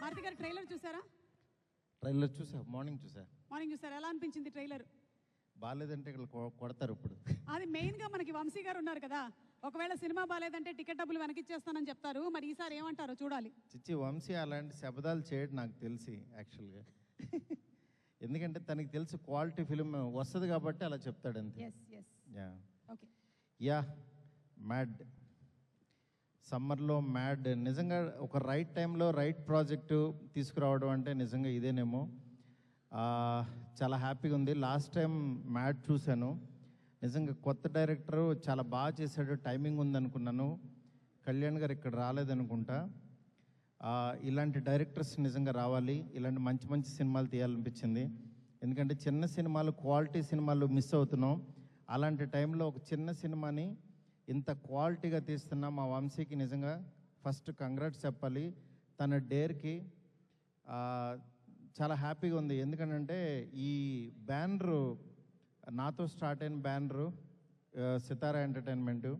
భారతి గారు ట్రైలర్ చూసారా? ట్రైలర్ చూసా మార్నింగ్ చూసా. మార్నింగ్ చూసారా? ఎలా అనిపించింది ట్రైలర్? బాగాలేదంటే ఇక్కడ కొడతారు ఇప్పుడు. అది మెయిన్గా మనకి వంశీ గారు ఉన్నారు కదా. ఒకవేళ సినిమా బాగాలేదంటే టికెట్ డబ్బులు వెనకిచ్చేస్తానని చెప్తారు. మరి ఈసారి ఏమంటారో చూడాలి. చిచ్చి వంశీ అలాంటి శబ్దాలు చేయడం నాకు తెలిసి యాక్చువల్గా. ఎందుకంటే తనకి తెలిసి క్వాలిటీ ఫిలిం వస్తుంది కాబట్టి అలా చెప్తాడు అంతే. యా యా మ్యాడ్ సమ్మర్లో మ్యాడ్ నిజంగా ఒక రైట్ టైంలో రైట్ ప్రాజెక్టు తీసుకురావడం అంటే నిజంగా ఇదేనేమో. చాలా హ్యాపీగా ఉంది. లాస్ట్ టైం మ్యాడ్ చూశాను. నిజంగా కొత్త డైరెక్టర్ చాలా బాగా చేశాడు. టైమింగ్ ఉందనుకున్నాను. కళ్యాణ్ గారు ఇక్కడ రాలేదనుకుంటా. ఇలాంటి డైరెక్టర్స్ నిజంగా రావాలి. ఇలాంటి మంచి మంచి సినిమాలు తీయాలనిపించింది. ఎందుకంటే చిన్న సినిమాలు క్వాలిటీ సినిమాలు మిస్ అవుతున్నాం. అలాంటి టైంలో ఒక చిన్న సినిమాని ఇంత క్వాలిటీగా తీస్తున్న మా వంశీకి నిజంగా ఫస్ట్ కంగ్రాట్స్ చెప్పాలి. తన డేర్కి చాలా హ్యాపీగా ఉంది. ఎందుకంటే ఈ బ్యానరు నాతో స్టార్ట్ అయిన బ్యానరు సితారా ఎంటర్టైన్మెంటు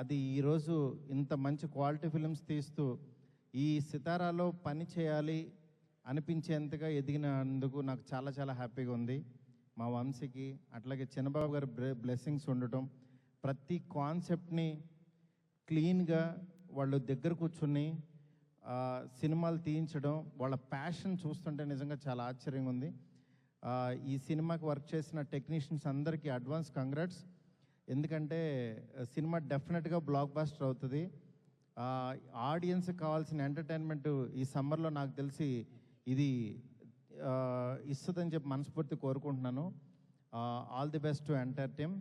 అది ఈరోజు ఇంత మంచి క్వాలిటీ ఫిలిమ్స్ తీస్తూ ఈ సితారాలో పని చేయాలి అనిపించేంతగా ఎదిగినందుకు నాకు చాలా చాలా హ్యాపీగా ఉంది. మా వంశీకి అట్లాగే చిన్నబాబు గారి బ్లెస్సింగ్స్ ఉండటం ప్రతి కాన్సెప్ట్ని క్లీన్గా వాళ్ళు దగ్గర కూర్చుని సినిమాలు తీయించడం వాళ్ళ ప్యాషన్ చూస్తుంటే నిజంగా చాలా ఆశ్చర్యంగా ఉంది. ఈ సినిమాకి వర్క్ చేసిన టెక్నీషియన్స్ అందరికీ అడ్వాన్స్ కంగ్రాట్స్. ఎందుకంటే సినిమా డెఫినెట్గా బ్లాక్ బాస్టర్ అవుతుంది. ఆడియన్స్కి కావాల్సిన ఎంటర్టైన్మెంట్ ఈ సమ్మర్లో నాకు తెలిసి ఇది ఇస్తుందని చెప్పి మనస్ఫూర్తి కోరుకుంటున్నాను. All the best to enter team.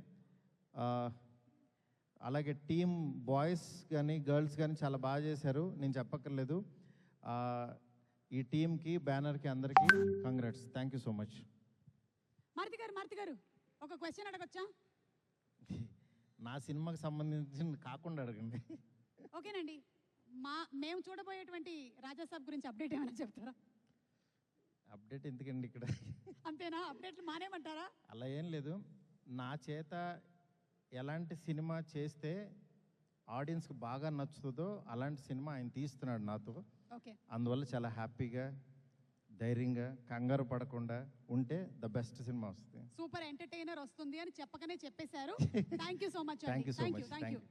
అలాగే టీమ్ బాయ్స్ కానీ గర్ల్స్ కానీ చాలా బాగా చేశారు. నేను చెప్పక్కర్లేదు. ఈ టీంకి బ్యానర్కి అందరికీ congrats thank you so much Maruthi garu Maruthi garu ఒక క్వశ్చన్ అడగొచ్చా? నా సినిమాకి సంబంధించిన కాకుండా అడగండి. ఓకేనండి. మా మేము చూడబోయేటువంటి రాజాసాబ్ గురించి అప్డేట్ ఏమైనా చెప్తారా? అప్డేట్ ఎందుకండి ఇక్కడ? అంతేనా? అప్డేట్లు మానేమంటారా అలా ఏం లేదు. నా చేత ఎలాంటి సినిమా చేస్తే ఆడియన్స్కి బాగా నచ్చుతుందో అలాంటి సినిమా ఆయన తీస్తున్నాడు నాతో. ఓకే. అందువల్ల చాలా హ్యాపీగా ధైర్యంగా కంగారు పడకుండా ఉంటే ద బెస్ట్ సినిమా వస్తుంది. సూపర్ ఎంటర్టైనర్ వస్తుంది అని చెప్పకనే చెప్పేశారు. Thank you so much thank you so much thank you